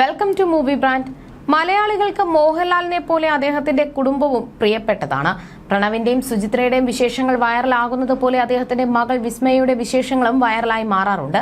Welcome to movie brand മലയാളികൾക്ക് മോഹൻലാലിനെ പോലെ അദ്ദേഹത്തിന്റെ കുടുംബവും പ്രിയപ്പെട്ടതാണ്. പ്രണവിന്റെയും സുചിത്രയുടെയും വിശേഷങ്ങൾ വൈറലാകുന്നത് പോലെ അദ്ദേഹത്തിന്റെ മകൾ വിസ്മയയുടെ വിശേഷങ്ങളും വൈറലായി മാറാറുണ്ട്.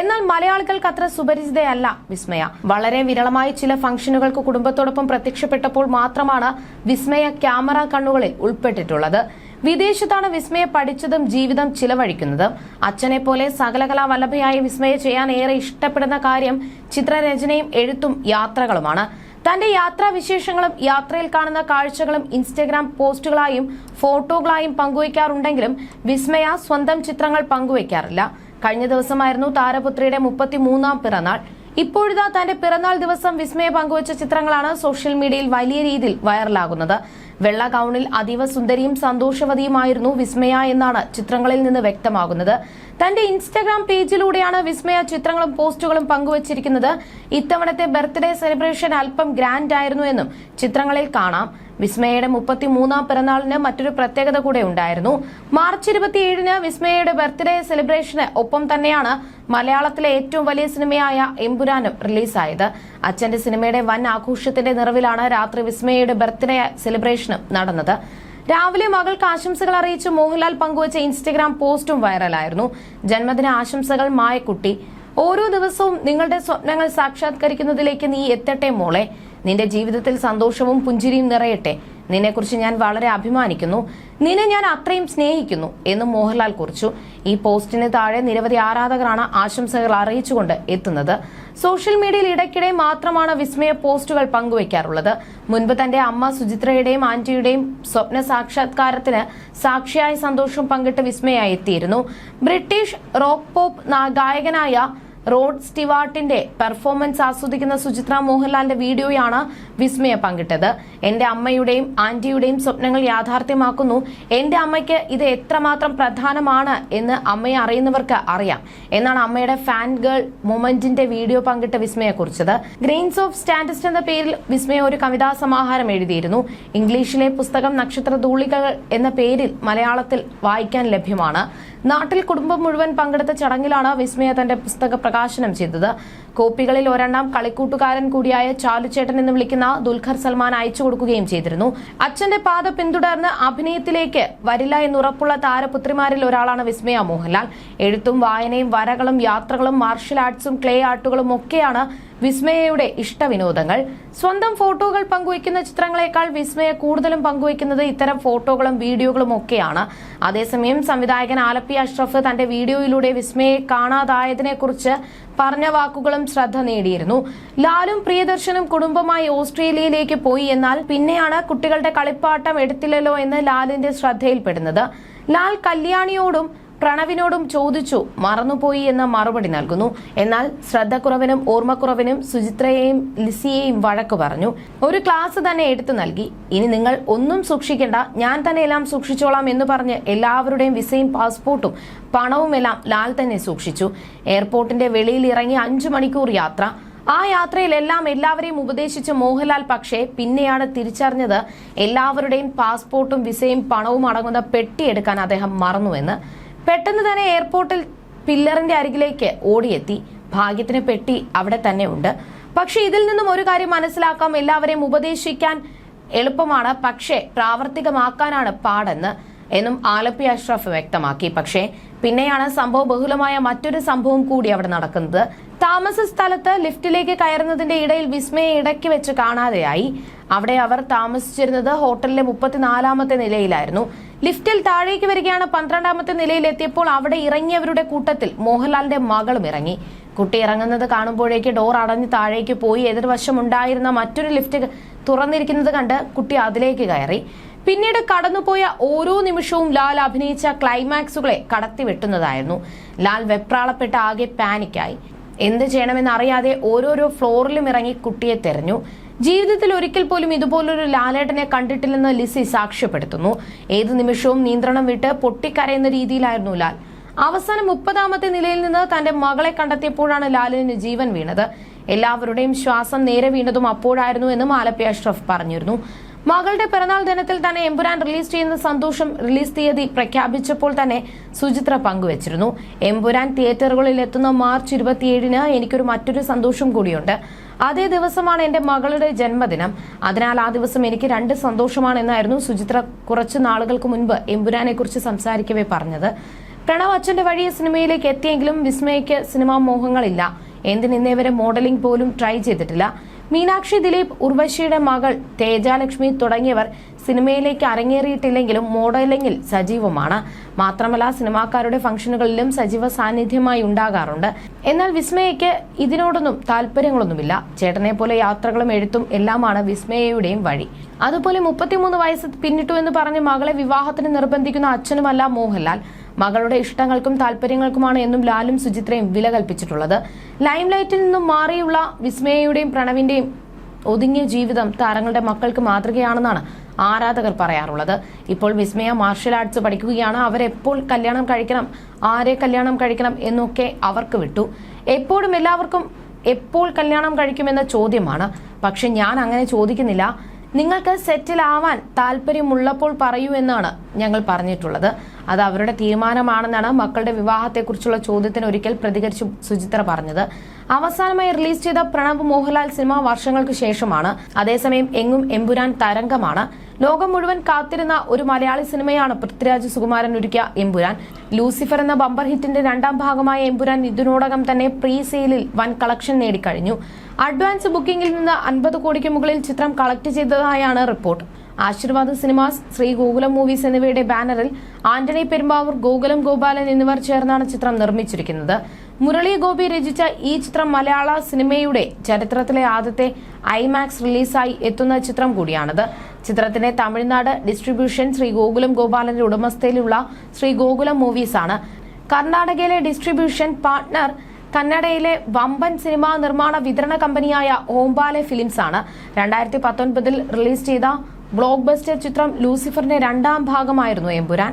എന്നാൽ മലയാളികൾക്ക് അത്ര സുപരിചിതയല്ല വിസ്മയ. വളരെ വിരളമായി ചില ഫംഗ്ഷനുകൾക്ക് കുടുംബത്തോടൊപ്പം പ്രത്യക്ഷപ്പെട്ടപ്പോൾ മാത്രമാണ് വിസ്മയ ക്യാമറ കണ്ണുകളിൽ ഉൾപ്പെട്ടിട്ടുള്ളത്. വിദേശത്താണ് വിസ്മയ പഠിച്ചതും ജീവിതം ചിലവഴിക്കുന്നതും. അച്ഛനെ പോലെ സകലകലാ വല്ലഭയായി വിസ്മയ ചെയ്യാൻ ഏറെ ഇഷ്ടപ്പെടുന്ന കാര്യം ചിത്രരചനയും എഴുത്തും യാത്രകളുമാണ്. തന്റെ യാത്രാ വിശേഷങ്ങളും യാത്രയിൽ കാണുന്ന കാഴ്ചകളും ഇൻസ്റ്റഗ്രാം പോസ്റ്റുകളായും ഫോട്ടോകളായും പങ്കുവയ്ക്കാറുണ്ടെങ്കിലും വിസ്മയ സ്വന്തം ചിത്രങ്ങൾ പങ്കുവയ്ക്കാറില്ല. കഴിഞ്ഞ ദിവസമായിരുന്നു താരപുത്രിയുടെ മുപ്പത്തിമൂന്നാം പിറന്നാൾ. ഇപ്പോഴിതാ തന്റെ പിറന്നാൾ ദിവസം വിസ്മയ പങ്കുവച്ച ചിത്രങ്ങളാണ് സോഷ്യൽ മീഡിയയിൽ വലിയ രീതിയിൽ വൈറലാകുന്നത്. വെള്ള ഗൌണിൽ അതീവ സുന്ദരിയും സന്തോഷവതിയുമായിരുന്നു വിസ്മയ എന്നാണ് ചിത്രങ്ങളിൽ നിന്ന് വ്യക്തമാകുന്നത്. തന്റെ ഇൻസ്റ്റഗ്രാം പേജിലൂടെയാണ് വിസ്മയ ചിത്രങ്ങളും പോസ്റ്റുകളും പങ്കുവച്ചിരിക്കുന്നത്. ഇത്തവണത്തെ ബർത്ത്ഡേ സെലിബ്രേഷൻ അല്പം ഗ്രാൻഡ് ആയിരുന്നു എന്നും ചിത്രങ്ങളിൽ കാണാം. വിസ്മയയുടെ മുപ്പത്തിമൂന്നാം പിറന്നാളിന് മറ്റൊരു പ്രത്യേകത കൂടെ ഉണ്ടായിരുന്നു. മാർച്ച് ഇരുപത്തിയേഴിന് വിസ്മയയുടെ ബർത്ത്ഡേ സെലിബ്രേഷന് ഒപ്പം തന്നെയാണ് മലയാളത്തിലെ ഏറ്റവും വലിയ സിനിമയായ എമ്പുരാനും റിലീസായത്. അച്ഛന്റെ സിനിമയുടെ വൻ ആഘോഷത്തിന്റെ നിറവിലാണ് രാത്രി വിസ്മയയുടെ ബർത്ത്ഡേ സെലിബ്രേഷനും നടന്നത്. രാവിലെ മകൾക്ക് ആശംസകൾ അറിയിച്ച് മോഹൻലാൽ പങ്കുവച്ച ഇൻസ്റ്റഗ്രാം പോസ്റ്റും വൈറലായിരുന്നു. ജന്മദിന ആശംസകൾ മായക്കുട്ടി. ഓരോ ദിവസവും നിങ്ങളുടെ സ്വപ്നങ്ങൾ സാക്ഷാത്കരിക്കുന്നതിലേക്ക് നീ എത്തട്ടെ മോളെ. നിന്റെ ജീവിതത്തിൽ സന്തോഷവും പുഞ്ചിരിയും നിറയട്ടെ. നിന്നെക്കുറിച്ച് ഞാൻ വളരെ അഭിമാനിക്കുന്നു. നിന്നെ ഞാൻ അത്രയും സ്നേഹിക്കുന്നു എന്നും മോഹൻലാൽ കുറിച്ചു. ഈ പോസ്റ്റിന് താഴെ നിരവധി ആരാധകരാണ് ആശംസകൾ അറിയിച്ചുകൊണ്ട് എത്തുന്നത്. സോഷ്യൽ മീഡിയയിൽ ഇടയ്ക്കിടെ മാത്രമാണ് വിസ്മയ പോസ്റ്റുകൾ പങ്കുവയ്ക്കാറുള്ളത് മുൻപ് തന്റെ അമ്മ സുചിത്രയുടെയും ആന്റിയുടെയും സ്വപ്ന സാക്ഷാത്കാരത്തിന് സാക്ഷിയായ സന്തോഷം പങ്കിട്ട് വിസ്മയായി എത്തിയിരുന്നു. ബ്രിട്ടീഷ് റോക്ക് പോപ്പ് ഗായകനായ റോഡ് സ്റ്റിവാർട്ടിന്റെ പെർഫോമൻസ് ആസ്വദിക്കുന്ന സുചിത്ര മോഹൻലാലിന്റെ വീഡിയോയാണ് വിസ്മയ പങ്കിട്ടത്. എന്റെ അമ്മയുടെയും ആന്റിയുടെയും സ്വപ്നങ്ങൾ യാഥാർത്ഥ്യമാക്കുന്നു. എന്റെ അമ്മയ്ക്ക് ഇത് എത്രമാത്രം പ്രധാനമാണ് എന്ന് അമ്മയെ അറിയുന്നവർക്ക് അറിയാം. എന്നാണ് അമ്മയുടെ ഫാൻ ഗേൾ മൊമെന്റിന്റെ വീഡിയോ പങ്കിട്ട വിസ്മയെ കുറിച്ചത് ഗ്രെയിൻസ് ഓഫ് സ്റ്റാൻഡസ്റ്റ് എന്ന പേരിൽ വിസ്മയ ഒരു കവിതാ സമാഹാരം എഴുതിയിരുന്നു. ഇംഗ്ലീഷിലെ പുസ്തകം നക്ഷത്ര ധൂളികൾ എന്ന പേരിൽ മലയാളത്തിൽ വായിക്കാൻ ലഭ്യമാണ്. നാട്ടിൽ കുടുംബം മുഴുവൻ പങ്കെടുത്ത ചടങ്ങിലാണ് വിസ്മയ തന്റെ പുസ്തക പ്രകാശനം ചെയ്തത്. കോപ്പികളിൽ ഒരെണ്ണം കളിക്കൂട്ടുകാരൻ കൂടിയായ ചാലുചേട്ടൻ എന്ന് വിളിക്കുന്ന ദുൽഖർ സൽമാൻ അയച്ചു കൊടുക്കുകയും ചെയ്തിരുന്നു. അച്ഛന്റെ പാത പിന്തുടർന്ന് അഭിനയത്തിലേക്ക് വരില്ല എന്നുറപ്പുള്ള താരപുത്രിമാരിൽ ഒരാളാണ് വിസ്മയ മോഹൻലാൽ. എഴുത്തും വായനയും വരകളും യാത്രകളും മാർഷൽ ആർട്സും ക്ലേ ആർട്ടുകളും ഒക്കെയാണ് വിസ്മയയുടെ ഇഷ്ടവിനോദങ്ങൾ. സ്വന്തം ഫോട്ടോകൾ പങ്കുവയ്ക്കുന്ന ചിത്രങ്ങളെക്കാൾ വിസ്മയ കൂടുതലും പങ്കുവയ്ക്കുന്നത് ഇത്തരം ഫോട്ടോകളും വീഡിയോകളും ഒക്കെയാണ്. അതേസമയം സംവിധായകൻ ആലപ്പി അഷ്റഫ് തന്റെ വീഡിയോയിലൂടെ വിസ്മയെ കാണാതായതിനെക്കുറിച്ച് പറഞ്ഞ വാക്കുകളും ശ്രദ്ധ നേടിയിരുന്നു. ലാലും പ്രിയദർശനും കുടുംബമായി ഓസ്ട്രേലിയയിലേക്ക് പോയി. എന്നാൽ പിന്നെയാണ് കുട്ടികളുടെ കളിപ്പാട്ടം എടുത്തില്ലല്ലോ എന്ന് ലാലിന്റെ ശ്രദ്ധയിൽപ്പെടുന്നത്. ലാൽ കല്യാണിയോടും പ്രണവിനോടും ചോദിച്ചു മറന്നുപോയി എന്ന മറുപടി നൽകുന്നു. എന്നാൽ ശ്രദ്ധക്കുറവിനും ഓർമ്മക്കുറവിനും സുചിത്രയെയും ലിസിയെയും വഴക്കു പറഞ്ഞു. ഒരു ക്ലാസ് തന്നെ എടുത്തു നൽകി. ഇനി നിങ്ങൾ ഒന്നും സൂക്ഷിക്കേണ്ട. ഞാൻ തന്നെ എല്ലാം സൂക്ഷിച്ചോളാം എന്ന് പറഞ്ഞ് എല്ലാവരുടെയും വിസയും പാസ്പോർട്ടും പണവുമെല്ലാം ലാൽ തന്നെ സൂക്ഷിച്ചു. എയർപോർട്ടിന്റെ വെളിയിൽ ഇറങ്ങി അഞ്ചു മണിക്കൂർ യാത്ര. ആ യാത്രയിൽ എല്ലാം എല്ലാവരെയും ഉപദേശിച്ച മോഹൻലാൽ പക്ഷേ പിന്നെയാണ് തിരിച്ചറിഞ്ഞത് എല്ലാവരുടെയും പാസ്പോർട്ടും വിസയും പണവും അടങ്ങുന്ന പെട്ടി എടുക്കാൻ അദ്ദേഹം മറന്നുവെന്ന്. പെട്ടെന്ന് തന്നെ എയർപോർട്ടിൽ പില്ലറിന്റെ അരികിലേക്ക് ഓടിയെത്തി. ഭാഗ്യത്തിന് പെട്ടി അവിടെ തന്നെ ഉണ്ട്. പക്ഷെ ഇതിൽ നിന്നും ഒരു കാര്യം മനസ്സിലാക്കാം. എല്ലാവരെയും ഉപദേശിക്കാൻ എളുപ്പമാണ്. പക്ഷേ പ്രാവർത്തികമാക്കാനാണ് പാടെന്ന് എന്നും ആലപ്പി അഷ്റഫ് വ്യക്തമാക്കി. പക്ഷേ പിന്നെയാണ് സംഭവ ബഹുലമായ മറ്റൊരു സംഭവം കൂടി അവിടെ നടക്കുന്നത്. താമസ സ്ഥലത്ത് ലിഫ്റ്റിലേക്ക് കയറുന്നതിന്റെ ഇടയിൽ വിസ്മയെ ഇടയ്ക്ക് വെച്ച് കാണാതെയായി. അവിടെ അവർ താമസിച്ചിരുന്നത് ഹോട്ടലിലെ മുപ്പത്തിനാലാമത്തെ നിലയിലായിരുന്നു. ലിഫ്റ്റിൽ താഴേക്ക് വരികയാണ് പന്ത്രണ്ടാമത്തെ നിലയിൽ എത്തിയപ്പോൾ അവിടെ ഇറങ്ങിയവരുടെ കൂട്ടത്തിൽ മോഹൻലാലിന്റെ മകളും ഇറങ്ങി. കുട്ടി ഇറങ്ങുന്നത് കാണുമ്പോഴേക്ക് ഡോർ അടഞ്ഞ് താഴേക്ക് പോയി എതിർവശം ഉണ്ടായിരുന്ന മറ്റൊരു ലിഫ്റ്റ് തുറന്നിരിക്കുന്നത് കണ്ട് കുട്ടി അതിലേക്ക് കയറി. പിന്നീട് കടന്നുപോയ ഓരോ നിമിഷവും ലാൽ അഭിനയിച്ച ക്ലൈമാക്സുകളെ കടത്തിവെട്ടുന്നതായിരുന്നു. ലാൽ വെപ്രാളപ്പെട്ട് ആകെ പാനിക്കായി. എന്ത് ചെയ്യണമെന്ന് അറിയാതെ ഓരോരോ ഫ്ലോറിലും ഇറങ്ങി കുട്ടിയെ തെരഞ്ഞു. ജീവിതത്തിൽ ഒരിക്കൽ പോലും ഇതുപോലൊരു ലാലേട്ടനെ കണ്ടിട്ടില്ലെന്ന് ലിസി സാക്ഷ്യപ്പെടുത്തുന്നു. ഏതു നിമിഷവും നിയന്ത്രണം വിട്ട് പൊട്ടിക്കരയുന്ന രീതിയിലായിരുന്നു ലാൽ. അവസാനം മുപ്പതാമത്തെ നിലയിൽ നിന്ന് തന്റെ മകളെ കണ്ടെത്തിയപ്പോഴാണ് ലാലിന് ജീവൻ വീണത്. എല്ലാവരുടെയും ശ്വാസം നേരെ വീണതും അപ്പോഴായിരുന്നു എന്നും ആലപ്പി അഷ്റഫ് പറഞ്ഞിരുന്നു. മകളുടെ പിറന്നാൾ ദിനത്തിൽ തന്നെ എമ്പുരാൻ റിലീസ് ചെയ്യുന്ന സന്തോഷം റിലീസ് തീയതി പ്രഖ്യാപിച്ചപ്പോൾ തന്നെ സുചിത്ര പങ്കുവച്ചിരുന്നു. എമ്പുരാൻ തിയേറ്ററുകളിൽ എത്തുന്ന മാർച്ച് ഇരുപത്തിയേഴിന് എനിക്കൊരു മറ്റൊരു സന്തോഷം കൂടിയുണ്ട്. അതേ ദിവസമാണ് എന്റെ മകളുടെ ജന്മദിനം. അതിനാൽ ആ ദിവസം എനിക്ക് രണ്ട് സന്തോഷമാണ് എന്നായിരുന്നു സുചിത്ര കുറച്ച് നാളുകൾക്ക് മുൻപ് എമ്പുരാനെ കുറിച്ച് സംസാരിക്കവേ പറഞ്ഞത്. പ്രണവ് അച്ഛന്റെ വഴിയെ സിനിമയിലേക്ക് എത്തിയെങ്കിലും വിസ്മയയ്ക്ക് സിനിമാ മോഹങ്ങളില്ല. എന്തിനിന്നേ വരെ മോഡലിംഗ് പോലും ട്രൈ ചെയ്തിട്ടില്ല. മീനാക്ഷി ദിലീപ് ഉർവശിയുടെ മകൾ തേജാലക്ഷ്മി തുടങ്ങിയവർ സിനിമയിലേക്ക് അരങ്ങേറിയിട്ടില്ലെങ്കിലും മോഡലിംഗിൽ സജീവമാണ്. മാത്രമല്ല സിനിമാക്കാരുടെ ഫംഗ്ഷനുകളിലും സജീവ സാന്നിധ്യമായി ഉണ്ടാകാറുണ്ട്. എന്നാൽ വിസ്മയയ്ക്ക് ഇതിനോടൊന്നും താല്പര്യങ്ങളൊന്നുമില്ല. ചേട്ടനെ പോലെ യാത്രകളും എഴുത്തും എല്ലാമാണ് വിസ്മയയുടെയും വഴി. അതുപോലെ മുപ്പത്തിമൂന്ന് വയസ്സ് പിന്നിട്ടു എന്ന് പറഞ്ഞ് മകളെ വിവാഹത്തിന് നിർബന്ധിക്കുന്ന അച്ഛനുമല്ല മോഹൻലാൽ. മകളുടെ ഇഷ്ടങ്ങൾക്കും താല്പര്യങ്ങൾക്കുമാണ് എന്നും ലാലും സുചിത്രയും വില കൽപ്പിച്ചിട്ടുള്ളത്. ലൈംലൈറ്റിൽ നിന്നും മാറിയുള്ള വിസ്മയയുടെയും പ്രണവിന്റെയും ഒതുങ്ങിയ ജീവിതം താരങ്ങളുടെ മക്കൾക്ക് മാതൃകയാണെന്നാണ് ആരാധകർ പറയാറുള്ളത്. ഇപ്പോൾ വിസ്മയ മാർഷൽ ആർട്സ് പഠിക്കുകയാണ്. അവരെപ്പോൾ കല്യാണം കഴിക്കണം ആരെ കല്യാണം കഴിക്കണം എന്നൊക്കെ അവർക്ക് വിട്ടു. എപ്പോഴും എല്ലാവർക്കും എപ്പോൾ കല്യാണം കഴിക്കുമെന്ന ചോദ്യമാണ്. പക്ഷെ ഞാൻ അങ്ങനെ ചോദിക്കുന്നില്ല. നിങ്ങൾക്ക് സെറ്റിൽ ആവാൻ താല്പര്യമുള്ളപ്പോൾ പറയൂ എന്നാണ് ഞങ്ങൾ പറഞ്ഞിട്ടുള്ളത്. അത് അവരുടെ തീരുമാനമാണെന്നാണ് മക്കളുടെ വിവാഹത്തെക്കുറിച്ചുള്ള ചോദ്യത്തിന് ഒരിക്കൽ പ്രതികരിച്ചു സുചിത്ര പറഞ്ഞത്. അവസാനമായി റിലീസ് ചെയ്ത പ്രണബ് മോഹൻലാൽ സിനിമ വർഷങ്ങൾക്ക് ശേഷമാണ്. അതേസമയം എങ്ങും എമ്പുരാൻ തരംഗമാണ്. ലോകം മുഴുവൻ കാത്തിരുന്ന ഒരു മലയാളി സിനിമയാണ് പൃഥ്വിരാജ് സുകുമാരൻ ഒരുക്കിയ എമ്പുരാൻ. ലൂസിഫർ എന്ന ബമ്പർ ഹിറ്റിന്റെ രണ്ടാം ഭാഗമായ എമ്പുരാൻ ഇതിനോടകം തന്നെ പ്രീ സെയിലിൽ വൻ കളക്ഷൻ നേടിക്കഴിഞ്ഞു. അഡ്വാൻസ് ബുക്കിംഗിൽ നിന്ന് അൻപത് കോടിക്ക് മുകളിൽ ചിത്രം collect ചെയ്തതായാണ് report. Aashirvad cinemas Sree Gokulam movies എന്നിവയുടെ ബാനറിൽ ആന്റണി പെരുമ്പാവൂർ ഗോകുലം ഗോപാലൻ എന്നിവർ ചേർന്നാണ് ചിത്രം നിർമ്മിച്ചിരിക്കുന്നത്. മുരളി ഗോപി രചിച്ച ഈ ചിത്രം മലയാള സിനിമയുടെ ചരിത്രത്തിലെ ആദ്യത്തെ ഐമാക്സ് റിലീസായി എത്തുന്ന ചിത്രം കൂടിയാണിത്. ചിത്രത്തിന്റെ തമിഴ്നാട് ഡിസ്ട്രിബ്യൂഷൻ ശ്രീ ഗോകുലം ഗോപാലന്റെ ഉടമസ്ഥയിലുള്ള ശ്രീ ഗോകുലം മൂവീസ് ആണ് കർണാടകയിലെ ഡിസ്ട്രിബ്യൂഷൻ പാർട്ട്ണർ കന്നഡയിലെ വമ്പൻ സിനിമാ നിർമ്മാണ വിതരണ കമ്പനിയായ ഓംബാലെ ഫിലിംസ് ആണ് രണ്ടായിരത്തി പത്തൊൻപതിൽ റിലീസ് ചെയ്ത ബ്ലോക്ക് ബസ്റ്റർ ചിത്രം ലൂസിഫറിന്റെ രണ്ടാം ഭാഗമായിരുന്നു എമ്പുരാൻ.